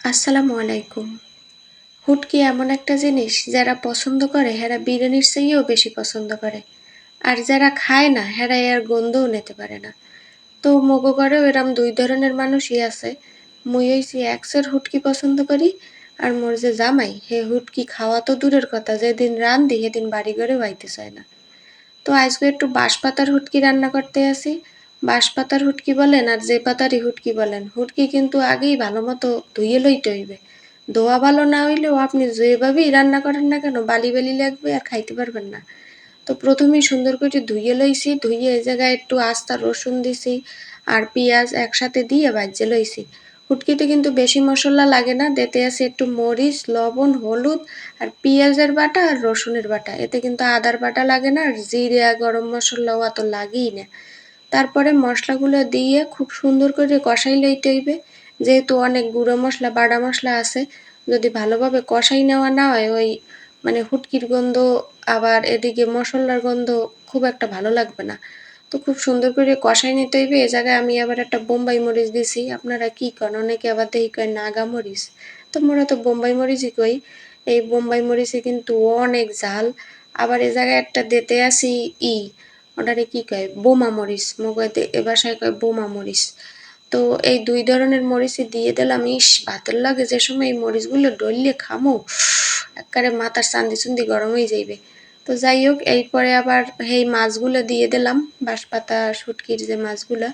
আসসালামু আলাইকুম। হুটকি এমন একটা জিনিস যারা পছন্দ করে, হেরা বিরিয়ানির চেয়েও বেশি পছন্দ করে। আর যারা খায় না, হেরা এর গন্ধও নিতে পারে না। তো মগো ঘরেও এরম দুই ধরনের মানুষই আছে। মুই হইছি একসের হুটকি পছন্দ করি, আর মোর যে জামাই, হে হুটকি খাওয়া তো দূরের কথা যেদিন রান্ধি, সেদিন বাড়ি ঘরে বাইতে চায় না। তো আজকে একটু বাঁশ পাতার হুটকি রান্না করতে আসি। বাঁশ পাতার হুটকি বলেন আর যে পাতারই হুটকি বলেন, হুটকি কিন্তু আগেই ভালো মতো ধুয়ে লইতে হইবে। ধোয়া ভালো না হইলেও আপনি যেভাবেই রান্না করেন না কেন, বালি বালি লাগবে আর খাইতে পারবেন না। তো প্রথমেই সুন্দর করে ধুয়ে লইছি, ধুয়ে এই জায়গায় একটু আস্তা রসুন দিছি আর পেঁয়াজ একসাথে দিয়ে বাজে লইছি। হুটকিতে কিন্তু বেশি মশলা লাগে না, দিতে আছে একটু মরিচ, লবণ, হলুদ আর পেঁয়াজের বাটা আর রসুনের বাটা। এতে কিন্তু আদার বাটা লাগে না আর জিরে গরম মশলাও অত লাগেই না। তারপরে মশলাগুলো দিয়ে খুব সুন্দর করে কষাই লইতে হইবে। যেহেতু অনেক গুঁড়ো মশলা, বাটা মশলা আছে, যদি ভালোভাবে কষাই নেওয়া না হয়, ওই মানে হুটকির গন্ধ, আবার এদিকে মশলার গন্ধ খুব একটা ভালো লাগবে না। তো খুব সুন্দর করে কষাই নিতে হইবে। এ জায়গায় আমি আবার একটা বোম্বাই মরিচ দিছি। আপনারা কি করেন অনেকে আবার দেখি কয়, নাগা মরিচ। তো মোরা তো বোম্বাই মরিচই কই। এই বোম্বাই মরিচে কিন্তু অনেক ঝাল। আবার এ জায়গায় একটা দিতে আসি ই। ওটারে কি কয়? বোমা মরিচ। মগতে এ বাসায় কয় বোমা মরিচ। তো এই দুই ধরনের মরিচই দিয়ে দিলাম। ইস, ভাতের লাগে যে সময় এই মরিচগুলো ডললে খামো একবারে মাথার চান্দি চুন্দি গরম হয়ে যাইবে। তো যাই হোক এরপরে আবার এই মাছগুলো দিয়ে দিলাম। বাঁশপাতা, শুটকির যে মাছগুলো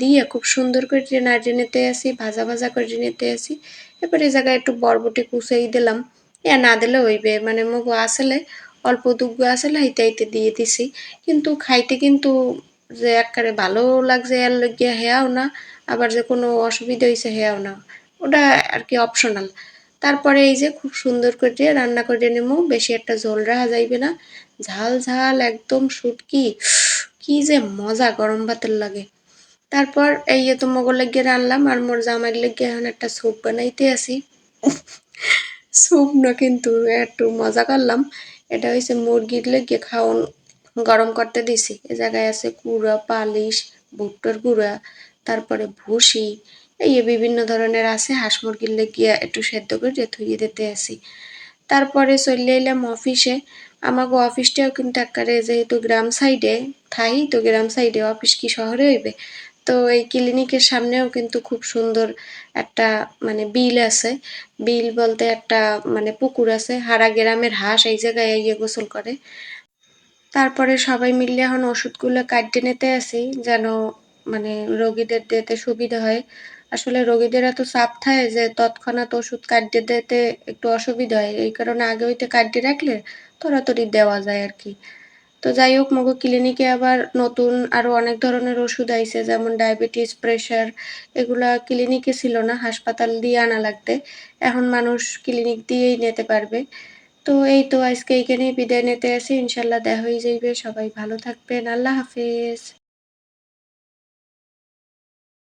দিয়ে খুব সুন্দর করে নাড়িয়ে নিতে আসি, ভাজা ভাজা করে নিতে আসি। এরপরে এই জায়গায় একটু বরবটি কুচাই দিলাম। এ না দিলে হইবে। মানে মগু আসলে অল্প দুগ্গ আসলে হাইতে হাইতে দিয়ে দিছি। কিন্তু খাইতে কিন্তু যে একবারে ভালো লাগছে এর লইয়া হেয়াও না, আবার যে কোনো অসুবিধা হয়েছে হেয়াও না। ওটা আর কি অপশনাল তারপরে এই যে খুব সুন্দর করে রান্না করে নেব বেশি একটা ঝোল রাখা যাইবে না। ঝাল ঝাল একদম শুটকি কি যে মজা গরম ভাতের লাগে। তারপর এই তো মগর লেগে রানলাম, আর মোর জামাইয়ের লেগে এখন একটা স্যুপ বানাইতে আসি। স্যুপ না কিন্তু একটু মজা করলাম। এটা হয়েছে মুরগির লেগে খাওন, গরম করতে দিছি। এ জায়গায় আছে কুড়া পালিশ, ভুট্টার গুঁড়া, তারপরে ভুসি, এই বিভিন্ন ধরনের আছে, হাঁস মুরগির লেগিয়া একটু সেদ্ধ করে থুয়ে দিতে আসি তারপরে চলে এলাম অফিসে। আমাকে অফিসটাও কিন্তু একবারে যেহেতু গ্রাম সাইডে, থাই তো গ্রাম সাইডে অফিস কি শহরে হইবে? তো এই ক্লিনিকের সামনেও কিন্তু খুব সুন্দর একটা মানে বিল আছে। বিল বলতে একটা মানে পুকুর আছে হারা গ্রামের হাঁস এই জায়গায় ইয়ে গোসল করে। তারপরে সবাই মিলে এখন ওষুধগুলো কাটতে নিতে আসি, যেন মানে রোগীদের দিতে সুবিধা হয়। আসলে রোগীদের এত চাপ থাকে যে তৎক্ষণাৎ ওষুধ কাটতে দিতে একটু অসুবিধা হয়। এই কারণে আগে হইতে কাটতে রাখলে তড়াতাড়ি দেওয়া যায় আর কি। তো যাই হোক, মগো ক্লিনিকে আবার নতুন আরও অনেক ধরনের ওষুধ আইছে, যেমন ডায়াবেটিস প্রেশার এগুলা ক্লিনিকে ছিল না, হাসপাতাল দিয়ে আনা লাগতে। এখন মানুষ ক্লিনিক দিয়েই নিতে পারবে। তো এই তো আজকে এইখানেই বিদায় নিতে আসি, ইনশাল্লাহ দেখা হয়ে যাইবে। সবাই ভালো থাকবেন। আল্লাহ হাফিজ।